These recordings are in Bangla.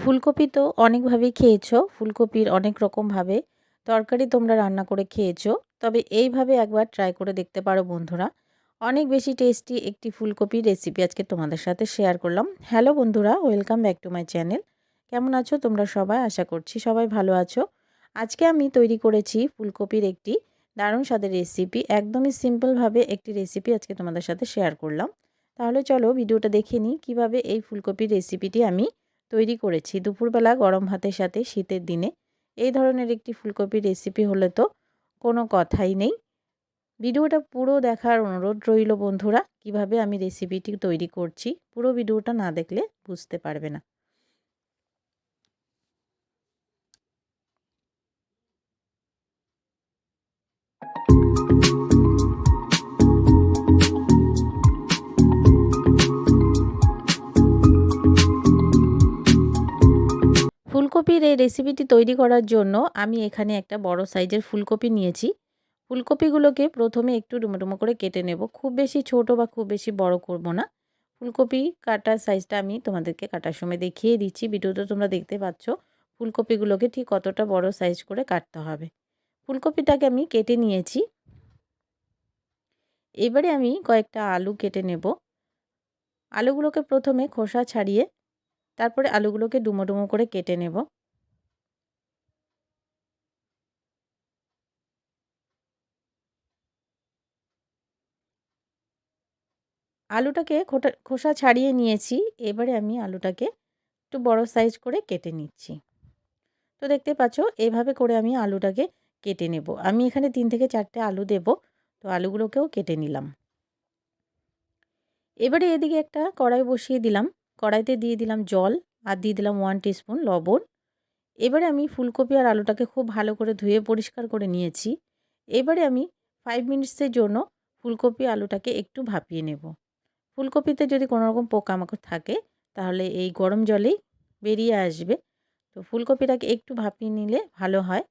ফুলকপি তো অনেকভাবেই খেয়েছো, ফুলকপির অনেক রকমভাবে তরকারি তোমরা রান্না করে খেয়েছো, তবে এইভাবে একবার ট্রাই করে দেখতে পারো বন্ধুরা। অনেক বেশি টেস্টি একটি ফুলকপির রেসিপি আজকে তোমাদের সাথে শেয়ার করলাম। হ্যালো বন্ধুরা welcome back to my channel কেমন আছো তোমরা সবাই? আশা করছি সবাই ভালো আছো। আজকে আমি তৈরি করেছি ফুলকপির একটি দারুণ স্বাদের রেসিপি একদমই সিম্পলভাবে একটি রেসিপি আজকে তোমাদের সাথে শেয়ার করলাম। তাহলে চলো ভিডিওটা দেখে নিই কীভাবে এই ফুলকপির রেসিপিটি আমি তৈরি করেছি। দুপুরবেলা গরম ভাতের সাথে শীতের দিনে। এই ধরনের একটি ফুলকপির রেসিপি হলে তো কোনো কথাই নেই। ভিডিওটা পুরো দেখার অনুরোধ রইল বন্ধুরা, কীভাবে আমি রেসিপিটি তৈরি করছি। পুরো ভিডিওটা না দেখলে বুঝতে পারবে না। ফুলকপির এই রেসিপিটি তৈরি করার জন্য আমি এখানে একটা বড় সাইজের ফুলকপি নিয়েছি। ফুলকপিগুলোকে প্রথমে একটু ডুমো করে কেটে নেব। খুব বেশি ছোট বা খুব বেশি বড় করব না। ফুলকপি কাটার সাইজটা আমি তোমাদেরকে কাটার সময় দেখিয়ে দিচ্ছি। ভিডিওতে তোমরা দেখতে পাচ্ছ ফুলকপিগুলোকে ঠিক কতটা বড় সাইজ করে কাটতে হবে। ফুলকপিটাকে আমি কেটে নিয়েছি। এবারে আমি কয়েকটা আলু কেটে নেব। আলুগুলোকে প্রথমে খোসা ছাড়িয়ে তারপরে আলুগুলোকে ডুমো ডুমো করে কেটে নেব। আলুটাকে খোটা, খোসা ছাড়িয়ে নিয়েছি। এবারে আমি আলুটাকে একটু বড় সাইজ করে কেটে নিচ্ছি। তো দেখতে পাচ্ছ, এভাবে করে আমি আলুটাকে কেটে নেব। আমি এখানে তিন থেকে চারটে আলু দেব, তো আলুগুলোকেও কেটে নিলাম। এবারে এদিকে একটা কড়াই বসিয়ে দিলাম। কড়াইতে দিয়ে দিলাম জল আর দিয়ে দিলাম ওয়ান টিস্পুন লবণ। এবারে আমি ফুলকপি আর আলুটাকে খুব ভালো করে ধুয়ে পরিষ্কার করে নিয়েছি। এবারে আমি ফাইভ মিনিটসের জন্য ফুলকপি আলুটাকে একটু ভাপিয়ে নেব। ফুলকপিতে যদি কোনো রকম পোকামাকড় থাকে, তাহলে এই গরম জলেই বেরিয়ে আসবে। তো ফুলকপিটাকে একটু ভাপিয়ে নিলে ভালো হয়।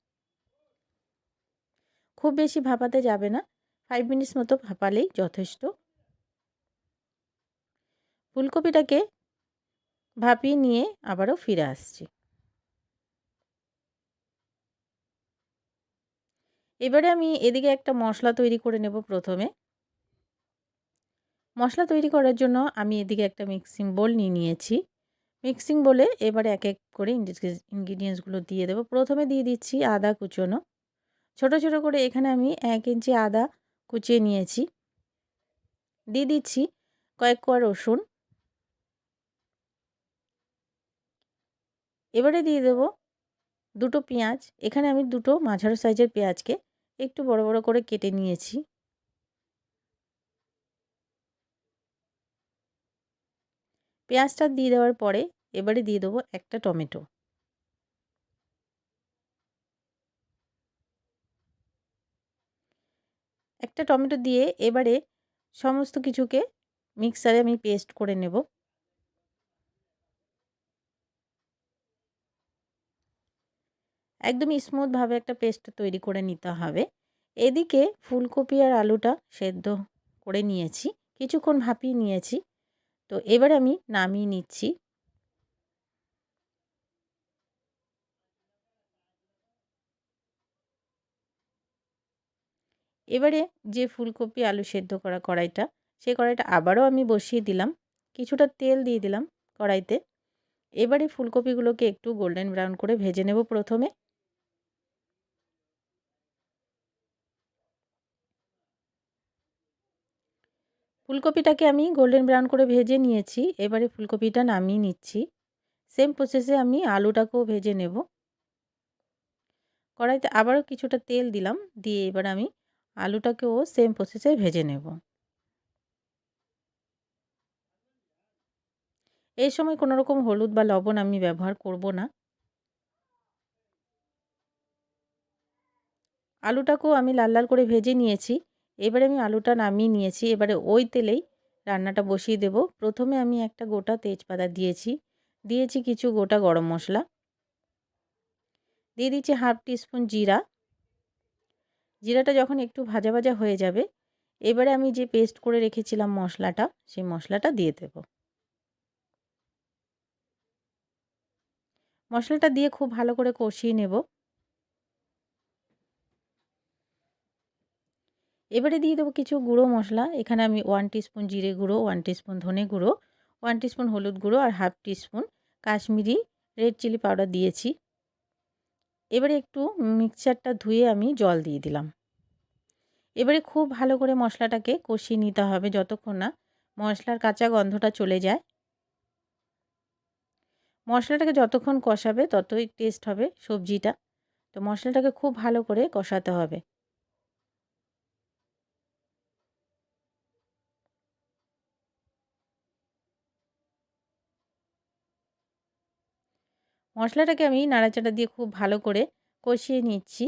খুব বেশি ভাপাতে যাবে না ফাইভ মিনিটস মতো ভাপালেই যথেষ্ট। ফুলকপিটাকে ভাপিয়ে নিয়ে আবারও ফিরে আসছি। এবারে আমি এদিকে একটা মশলা তৈরি করে নেব প্রথমে। মশলা তৈরি করার জন্য আমি এদিকে একটা মিক্সিং বোল নিয়ে নিয়েছি। মিক্সিং বলে এবারে এক এক করে ইনগ্রিডিয়েন্টসগুলো দিয়ে দেবো। প্রথমে দিয়ে দিচ্ছি আদা কুচোনো। ছোট ছোট করে এখানে আমি এক ইঞ্চি আদা কুচিয়ে নিয়েছি। দিয়ে দিচ্ছি কয়েক কোয়া রসুন। এবারে দিয়ে দেব দুটো পেঁয়াজ। এখানে আমি দুটো মাঝারো সাইজের পেঁয়াজকে একটু বড় বড় করে কেটে নিয়েছি। পেঁয়াজটা দিয়ে দেওয়ার পরে এবারে দিয়ে দেবো একটা টমেটো। একটা টমেটো দিয়ে এবারে সমস্ত কিছুকে মিক্সারে আমি পেস্ট করে নেব। একদম স্মুথভাবে একটা পেস্ট তৈরি করে নিতে হবে। এদিকে ফুলকপি আর আলুটা সেদ্ধ করে নিয়েছি, কিছুক্ষণ ভাপিয়ে নিয়েছি। তো এবার আমি নামিয়ে নিচ্ছি। এবারে যে ফুলকপি আলু সেদ্ধ করা কড়াইটা সেই কড়াইটা আবারও আমি বসিয়ে দিলাম। কিছুটা তেল দিয়ে দিলাম কড়াইতে। এবারে ফুলকপিগুলোকে একটু গোল্ডেন ব্রাউন করে ভেজে নেব প্রথমে। ফুলকপিটাকে আমি গোল্ডেন ব্রাউন করে ভেজে নিয়েছি। এবারে ফুলকপিটা নামিয়ে নিচ্ছি। সেম প্রসেসে আমি আলুটাকেও ভেজে নেব। কড়াইতে আবারও কিছুটা তেল দিলাম। দিয়ে এবার আমি আলুটাকেও সেম প্রসেসে ভেজে নেব। এই সময় কোনো রকম হলুদ বা লবণ আমি ব্যবহার করব না। আলুটাকেও আমি লাল লাল করে ভেজে নিয়েছি। এবারে আমি আলুটা নামিয়ে নিয়েছি। এবারে ওই তেলেই রান্নাটা বসিয়ে দেব। প্রথমে আমি একটা গোটা তেজপাতা দিয়েছি। দিয়েছি কিছু গোটা গরম মশলা। দিয়ে দিচ্ছি হাফ টিস্পুন জিরা। জিরাটা যখন একটু ভাজা ভাজা হয়ে যাবে, এবারে আমি যে পেস্ট করে রেখেছিলাম মশলাটা, সেই মশলাটা দিয়ে দেব। মশলাটা দিয়ে খুব ভালো করে কষিয়ে নেব। এবারে দিয়ে দেবো কিছু গুঁড়ো মশলা। এখানে আমি ওয়ান টিস্পুন জিরে গুঁড়ো ওয়ান টিস্পুন ধনে গুঁড়ো ওয়ান টিস্পুন হলুদ গুঁড়ো আর half teaspoon Kashmiri red chilli powder দিয়েছি। এবারে একটু মিক্সচারটা ধুয়ে আমি জল দিয়ে দিলাম। এবারে খুব ভালো করে মশলাটাকে কষিয়ে নিতে হবে যতক্ষণ না মশলার কাঁচা গন্ধটা চলে যায়। মশলাটাকে যতক্ষণ কষাবে ততই টেস্ট হবে সবজিটা। তো মশলাটাকে খুব ভালো করে কষাতে হবে। মশলাটাকে আমি নাড়াচাড়া দিয়ে খুব ভালো করে কষিয়ে নিচ্ছি।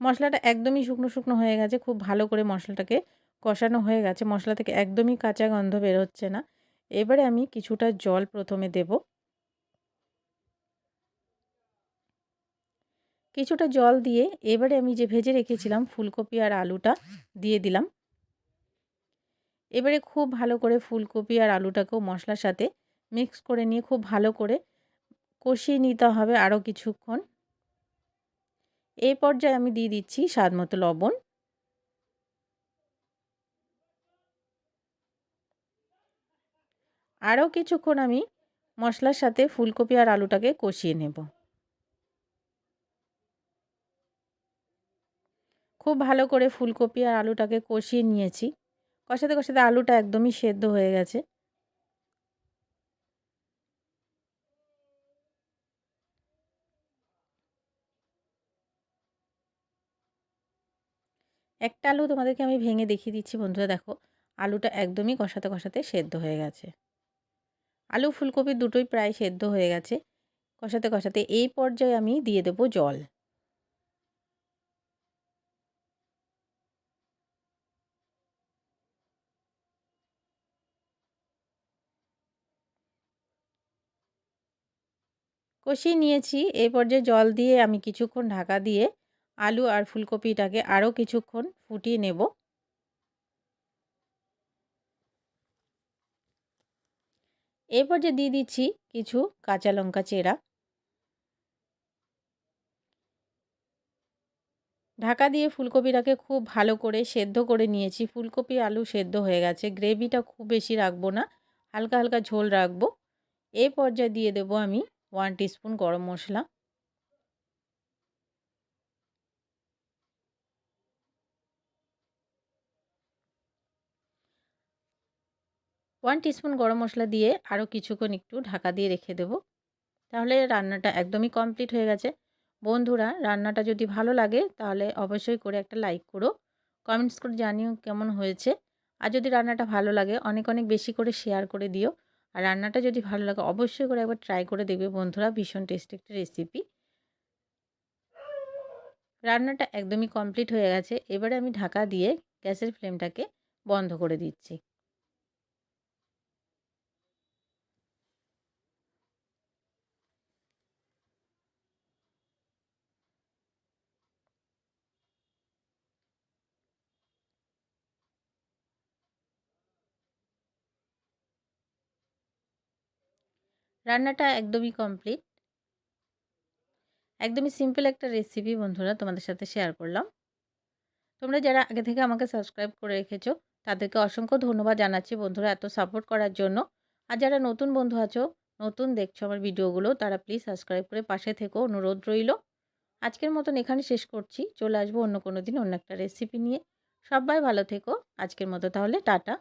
মশলাটা একদমই শুকনো শুকনো হয়ে গেছে, খুব ভালো করে মশলাটাকে কষানো হয়ে গেছে। মশলা থেকে একদমই কাঁচা গন্ধ বেরোচ্ছে না। এবারে আমি কিছুটা জল প্রথমে দেব। কিছুটা জল দিয়ে এবারে আমি যে ভেজে রেখেছিলাম ফুলকপি আর আলুটা দিয়ে দিলাম। এবারে খুব ভালো করে ফুলকপি আর আলুটাকেও মশলার সাথে মিক্স করে নিয়ে খুব ভালো করে কষিয়ে নিতে হবে আরও কিছুক্ষণ। এই পর্যায়ে আমি দিয়ে দিচ্ছি স্বাদ মতো লবণ। আরও কিছুক্ষণ আমি মশলার সাথে ফুলকপি আর আলুটাকে কষিয়ে নেব। খুব ভালো করে ফুলকপি আর আলুটাকে কষিয়ে নিয়েছি। কষাতে কষাতে আলুটা একদমই সেদ্ধ হয়ে গেছে। একটা আলু তোমাদেরকে আমি ভেঙে দেখিয়ে দিচ্ছি বন্ধুরা, দেখো। আলুটা একদমই কষাতে কষাতে সেদ্ধ হয়ে গেছে। আলু ফুলকপি দুটোই প্রায় সেদ্ধ হয়ে গেছে। কষাতে কষাতে এই পর্যায়ে আমি দিয়ে দেব জল। কষিয়ে নিয়েছি। এই পর্যায়ে জল দিয়ে আমি কিছুক্ষণ ঢাকা দিয়ে আলু আর ফুলকপিটাকে আরও কিছুক্ষণ ফুটিয়ে নেব। এরপর যে দিয়ে দিচ্ছি কিছু কাঁচা লঙ্কা চেরা। ঢাকা দিয়ে ফুলকপিটাকে খুব ভালো করে সেদ্ধ করে নিয়েছি। ফুলকপি, আলু সেদ্ধ হয়ে গেছে। গ্রেভিটা খুব বেশি রাখব না, হালকা হালকা ঝোল রাখব। এই পর্যায়ে দিয়ে দেব আমি ওয়ান টিস্পুন গরম মশলা। ওয়ান টিস্পুন গরম মশলা দিয়ে আরও কিছুক্ষণ একটু ঢাকা দিয়ে রেখে দেব। তাহলে রান্নাটা একদমই কমপ্লিট হয়ে গেছে। বন্ধুরা, রান্নাটা যদি ভালো লাগে তাহলে অবশ্যই করে একটা লাইক করো। কমেন্টস করে জানিও কেমন হয়েছে। আর যদি রান্নাটা ভালো লাগে, অনেক অনেক বেশি করে শেয়ার করে দিও। আর রান্নাটা যদি ভালো লাগে, অবশ্যই করে একবার ট্রাই করে দেখবে বন্ধুরা, ভীষণ টেস্টি একটা রেসিপি। রান্নাটা একদমই কমপ্লিট হয়ে গেছে। এবারে আমি ঢাকা দিয়ে গ্যাসের ফ্লেমটাকে বন্ধ করে দিচ্ছি। রান্নাটা একদমই কমপ্লিট একদমই সিম্পল একটা রেসিপি বন্ধুরা তোমাদের সাথে শেয়ার করলাম। তোমরা যারা আগে থেকে আমাকে সাবস্ক্রাইব করে রেখেছো, তাদেরকে অসংখ্য ধন্যবাদ জানাচ্ছি বন্ধুরা এত সাপোর্ট করার জন্য। আর যারা নতুন বন্ধু আছো, নতুন দেখছ আমার ভিডিওগুলো, তারা প্লিজ সাবস্ক্রাইব করে পাশে থেকেও অনুরোধ রইল। আজকের মতন এখানে শেষ করছি, চলে আসব অন্য কোনো দিন অন্য একটা রেসিপি নিয়ে। সবাই ভালো থেকো, আজকের মতো তাহলে, টাটা।